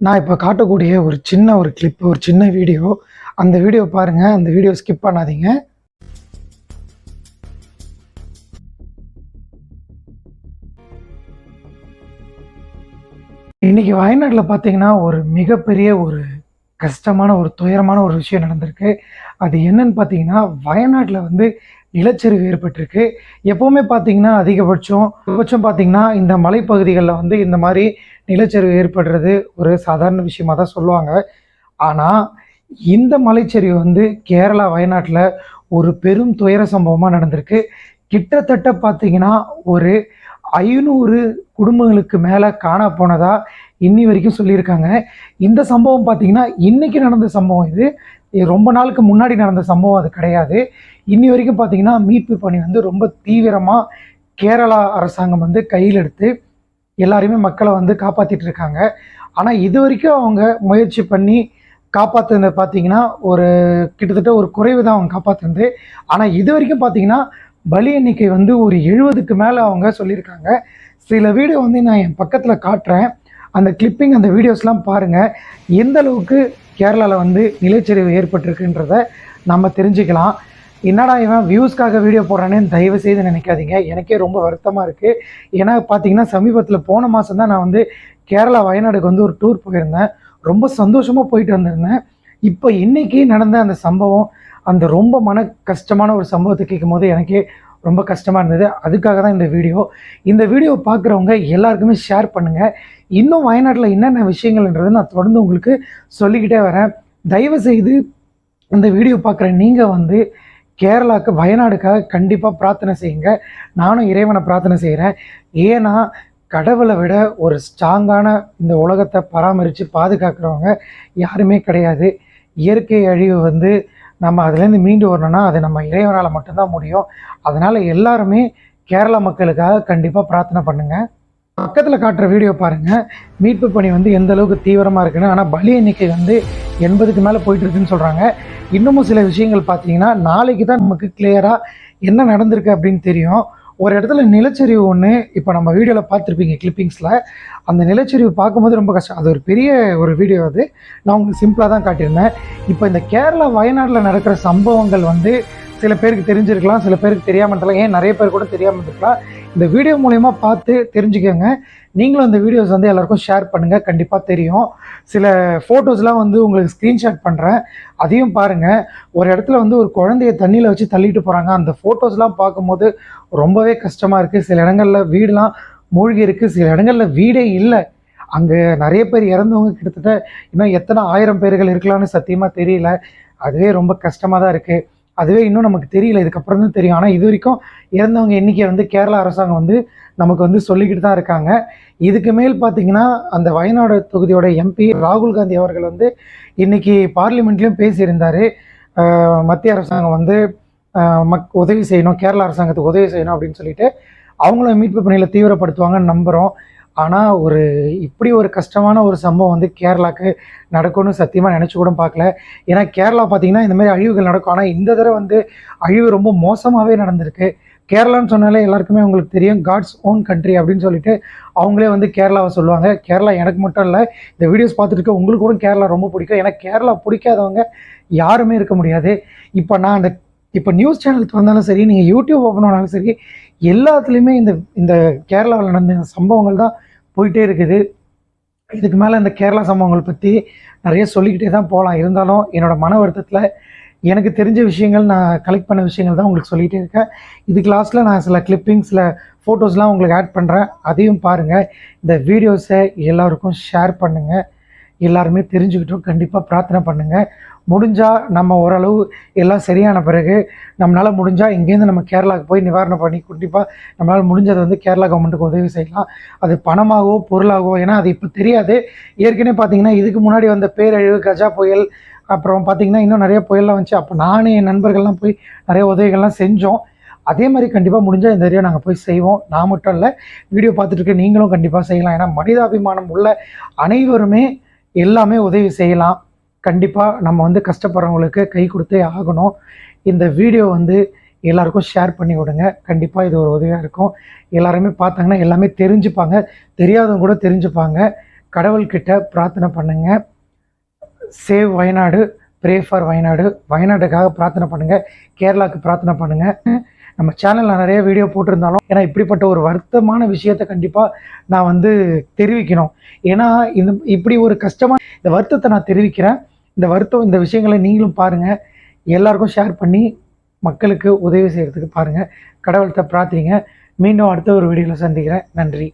நான் இப்போ காட்டக்கூடிய ஒரு சின்ன ஒரு கிளிப் ஒரு சின்ன வீடியோ அந்த வீடியோ பாருங்கள் அந்த வீடியோ ஸ்கிப் பண்ணாதீங்க. இன்னைக்கு வயநாட்டில் பார்த்தீங்கன்னா ஒரு மிகப்பெரிய ஒரு கஷ்டமான ஒரு துயரமான ஒரு விஷயம் நடந்திருக்கு. அது என்னன்னு பார்த்தீங்கன்னா வயநாட்டில் வந்து நிலச்சரிவு ஏற்பட்டிருக்கு. எப்போவுமே பார்த்தீங்கன்னா அதிகபட்சம் அதிகபட்சம் பார்த்தீங்கன்னா இந்த மலைப்பகுதிகளில் வந்து இந்த மாதிரி நிலச்சரிவு ஏற்படுறது ஒரு சாதாரண விஷயமாக தான் சொல்லுவாங்க. ஆனால் இந்த மலைச்சரிவு வந்து கேரளா வயநாட்டில் ஒரு பெரும் துயர சம்பவமாக நடந்திருக்கு. கிட்டத்தட்ட பார்த்தீங்கன்னா ஒரு ஐநூறு குடும்பங்களுக்கு மேலே காண போனதாக இன்னி வரைக்கும் சொல்லியிருக்காங்க. இந்த சம்பவம் பார்த்தீங்கன்னா இன்னைக்கு நடந்த சம்பவம் இது. இது ரொம்ப நாளுக்கு முன்னாடி நடந்த சம்பவம் அது கிடையாது. இன்னி வரைக்கும் பார்த்தீங்கன்னா மீட்பு பணி வந்து ரொம்ப தீவிரமாக கேரளா அரசாங்கம் வந்து கையில் எடுத்து எல்லாரையுமே மக்களை வந்து காப்பாற்றிட்டு இருக்காங்க. ஆனால் இது வரைக்கும் அவங்க முயற்சி பண்ணி காப்பாற்றுனது பார்த்தீங்கன்னா ஒரு கிட்டத்தட்ட ஒரு குறைவு தான் அவங்க காப்பாற்றுனது ஆனால் இது வரைக்கும் பார்த்தீங்கன்னா பலி எண்ணிக்கை வந்து ஒரு எழுபதுக்கு மேலே அவங்க சொல்லியிருக்காங்க. சில வீடியோ வந்து நான் என் பக்கத்தில் காட்டுறேன். அந்த கிளிப்பிங் அந்த வீடியோஸ்லாம் பாருங்கள் எந்த அளவுக்கு கேரளாவில் வந்து நிலச்சரிவு ஏற்பட்டிருக்குன்றத நம்ம தெரிஞ்சுக்கலாம். என்னடா இவன் வியூஸ்க்காக வீடியோ போடுறானேன்னு தயவு செய்து நினைக்காதீங்க. எனக்கே ரொம்ப வருத்தமாக இருக்குது ஏன்னா பார்த்தீங்கன்னா சமீபத்தில் போன மாதம் தான் நான் வந்து கேரளா வயநாடுக்கு வந்து ஒரு டூர் போயிருந்தேன். ரொம்ப சந்தோஷமாக போயிட்டு வந்திருந்தேன். இப்போ இன்றைக்கி நடந்த அந்த சம்பவம் அந்த ரொம்ப மன கஷ்டமான ஒரு சம்பவத்தை கேட்கும் போது எனக்கே ரொம்ப கஷ்டமாக இருந்தது. அதுக்காக தான் இந்த வீடியோ. இந்த வீடியோ பார்க்குறவங்க எல்லாருக்குமே ஷேர் பண்ணுங்கள் இன்னும் வயநாட்டில் என்னென்ன விஷயங்கள்ன்றது நான் தொடர்ந்து உங்களுக்கு சொல்லிக்கிட்டே வரேன். தயவு செய்து இந்த வீடியோ பார்க்குற நீங்கள் வந்து கேரளாவுக்கு வயநாடுக்காக கண்டிப்பாக பிரார்த்தனை செய்யுங்க. நானும் இறைவனை பிரார்த்தனை செய்கிறேன் ஏன்னா கடவுளை விட ஒரு ஸ்ட்ராங்கான இந்த உலகத்தை பராமரித்து பாதுகாக்கிறவங்க யாருமே கிடையாது. இயற்கை அழிவு வந்து நம்ம அதுலேருந்து மீண்டு வரணும்னா அது நம்ம இறைவனால் மட்டும்தான் முடியும். அதனால் எல்லாருமே கேரளா மக்களுக்காக கண்டிப்பாக பிரார்த்தனை பண்ணுங்கள் பக்கத்தில் காட்டுற வீடியோ பாருங்கள் மீட்பு பணி வந்து எந்த அளவுக்கு தீவிரமாக இருக்குன்னு. ஆனால் பலி எண்ணிக்கை வந்து எண்பதுக்கு மேலே போயிட்டு இருக்குன்னு சொல்கிறாங்க இன்னமும் சில விஷயங்கள் பார்த்தீங்கன்னா நாளைக்கு தான் நமக்கு கிளியராக என்ன நடந்திருக்கு அப்படின்னு தெரியும். ஒரு இடத்துல நிலச்சரிவு ஒன்று இப்போ நம்ம வீடியோவில் பார்த்துருப்பீங்க கிளிப்பிங்ஸில் அந்த நிலச்சரிவு பார்க்கும்போது ரொம்ப கஷ்டம். அது ஒரு பெரிய ஒரு வீடியோ அது. நான் உங்களுக்கு சிம்பிளாக தான் காட்டியிருந்தேன். இப்போ இந்த கேரளா வயநாட்டில் நடக்கிற சம்பவங்கள் வந்து சில பேருக்கு தெரிஞ்சிருக்கலாம் சில பேருக்கு தெரியாமல் இருக்கலாம் ஏன் நிறைய பேர் கூட தெரியாமல் இருக்கலாம் இந்த வீடியோ மூலயமா பார்த்து தெரிஞ்சுக்கோங்க. நீங்களும் இந்த வீடியோஸ் வந்து எல்லாருக்கும் ஷேர் பண்ணுங்கள் கண்டிப்பாக தெரியும். சில ஃபோட்டோஸ்லாம் வந்து உங்களுக்கு ஸ்க்ரீன்ஷாட் பண்ணுறேன் அதையும் பாருங்கள் ஒரு இடத்துல வந்து ஒரு குழந்தைய தண்ணியில் வச்சு தள்ளிட்டு போகிறாங்க அந்த ஃபோட்டோஸ்லாம் பார்க்கும்போது ரொம்பவே கஷ்டமாக இருக்குது சில இடங்களில் வீடெலாம் மூழ்கி இருக்குது சில இடங்களில் வீடே இல்லை. அங்கே நிறைய பேர் இறந்தவங்க கிட்டத்தட்ட இன்னும் எத்தனை ஆயிரம் பேர்கள் இருக்கலாம்னு சத்தியமாக தெரியல. அதுவே ரொம்ப கஷ்டமாக தான் இருக்குது அதுவே இன்னும் நமக்கு தெரியல இதுக்கப்புறம் தான் தெரியும். ஆனால் இது வரைக்கும் இறந்தவங்க எண்ணிக்கை வந்து கேரளா அரசாங்கம் வந்து நமக்கு வந்து சொல்லிக்கிட்டு தான் இருக்காங்க. இதுக்கு மேல் பார்த்தீங்கன்னா அந்த வயநாடு தொகுதியோட எம்பி ராகுல் காந்தி அவர்கள் வந்து இன்னைக்கு பார்லிமெண்ட்லேயும் பேசியிருந்தார். மத்திய அரசாங்கம் வந்து மக் உதவி செய்யணும் கேரளா அரசாங்கத்துக்கு உதவி செய்யணும் அப்படின்னு சொல்லிட்டு அவங்களும் மீட்பு பணியில் தீவிரப்படுத்துவாங்கன்னு நம்புகிறோம் ஆனால் ஒரு இப்படி ஒரு கஷ்டமான ஒரு சம்பவம் வந்து கேரளாவுக்கு நடக்கும்னு சத்தியமாக நினச்சி கூட பார்க்கல. ஏன்னா கேரளா பார்த்தீங்கன்னா இந்தமாரி அழிவுகள் நடக்கும். ஆனால் இந்த தடவை வந்து அழிவு ரொம்ப மோசமாகவே நடந்திருக்கு. கேரளான்னு சொன்னாலே எல்லாருக்குமே உங்களுக்கு தெரியும் காட்ஸ் ஓன் கண்ட்ரி அப்படின்னு சொல்லிட்டு அவங்களே வந்து கேரளாவை சொல்லுவாங்க. கேரளா எனக்கு மட்டும் இல்லை இந்த வீடியோஸ் பார்த்துட்டு இருக்க உங்களுக்கு கூட கேரளா ரொம்ப பிடிக்கும். ஏன்னா கேரளா பிடிக்காதவங்க யாருமே இருக்க முடியாது. இப்போ நான் அந்த இப்போ நியூஸ் சேனல் திறந்தாலும் சரி நீங்கள் யூடியூப் ஓப்பன் பண்ணாலும் சரி எல்லாத்துலேயுமே இந்த இந்த கேரளாவில் நடந்த சம்பவங்கள் தான் போயிட்டே இருக்குது. இதுக்கு மேலே இந்த கேரளா சம்பவங்கள் பற்றி நிறைய சொல்லிக்கிட்டே தான் போகலாம். இருந்தாலும் என்னோடய மன வருத்தத்தில் எனக்கு தெரிஞ்ச விஷயங்கள் நான் கலெக்ட் பண்ண விஷயங்கள் தான் உங்களுக்கு சொல்லிகிட்டே இருக்கேன். இதுக்கு லாஸ்ட்டில் நான் சில கிளிப்பிங்ஸில் ஃபோட்டோஸ்லாம் உங்களுக்கு ஆட் பண்ணுறேன் அதையும் பாருங்கள் இந்த வீடியோஸை எல்லாருக்கும் ஷேர் பண்ணுங்கள் எல்லாருமே தெரிஞ்சுக்கிட்டோம் கண்டிப்பாக பிரார்த்தனை பண்ணுங்கள் முடிஞ்சால் நம்ம ஓரளவு எல்லாம் சரியான பிறகு நம்மளால் முடிஞ்சால் இங்கேருந்து நம்ம கேரளாவுக்கு போய் நிவாரணம் பண்ணி கண்டிப்பாக நம்மளால் முடிஞ்சதை வந்து கேரளா கவர்மெண்ட்டுக்கு உதவி செய்யலாம். அது பணமாகவோ பொருளாகவோ ஏன்னா அது இப்போ தெரியாது. ஏற்கனவே பார்த்தீங்கன்னா இதுக்கு முன்னாடி வந்த பேரழிவு கஜா புயல் அப்புறம் பார்த்திங்கன்னா இன்னும் நிறைய புயல்லாம் வந்துச்சு. அப்போ நானும் என் நண்பர்கள்லாம் போய் நிறைய உதவிகள்லாம் செஞ்சோம். அதே மாதிரி கண்டிப்பாக முடிஞ்சால் இந்த ஏரியா நாங்கள் போய் செய்வோம். நான் மட்டும் இல்லை வீடியோ பார்த்துட்டு இருக்க நீங்களும் கண்டிப்பாக செய்யலாம். ஏன்னா மனிதாபிமானம் உள்ள அனைவருமே எல்லாமே உதவி செய்யலாம். கண்டிப்பாக நம்ம வந்து கஷ்டப்படுறவங்களுக்கு கை கொடுத்தே ஆகணும். இந்த வீடியோ வந்து எல்லாருக்கும் ஷேர் பண்ணி விடுங்க. கண்டிப்பாக இது ஒரு உதவியாக இருக்கும். எல்லாருமே பார்த்தாங்கன்னா எல்லாமே தெரிஞ்சுப்பாங்க. தெரியாதவங்க கூட தெரிஞ்சுப்பாங்க. கடவுள்கிட்ட பிரார்த்தனை பண்ணுங்க. Save Wayanad pray for Wayanad. வயநாட்டுக்காக பிரார்த்தனை பண்ணுங்கள் கேரளாவுக்கு பிரார்த்தனை பண்ணுங்கள் நம்ம சேனலில் நிறைய வீடியோ போட்டிருந்தாலும் ஏன்னா இப்படிப்பட்ட ஒரு வருத்தமான விஷயத்தை கண்டிப்பாக நான் வந்து தெரிவிக்கணும். ஏன்னா இந்த இப்படி ஒரு கஷ்டமான இந்த வருத்தத்தை நான் தெரிவிக்கிறேன். இந்த வருத்தம் இந்த விஷயங்களை நீங்களும் பாருங்கள் எல்லாருக்கும் ஷேர் பண்ணி மக்களுக்கு உதவி செய்கிறதுக்கு பாருங்கள் கடவுள்கிட்ட பிரார்த்திங்க. மீண்டும் அடுத்த ஒரு வீடியோவில் சந்திக்கிறேன். நன்றி.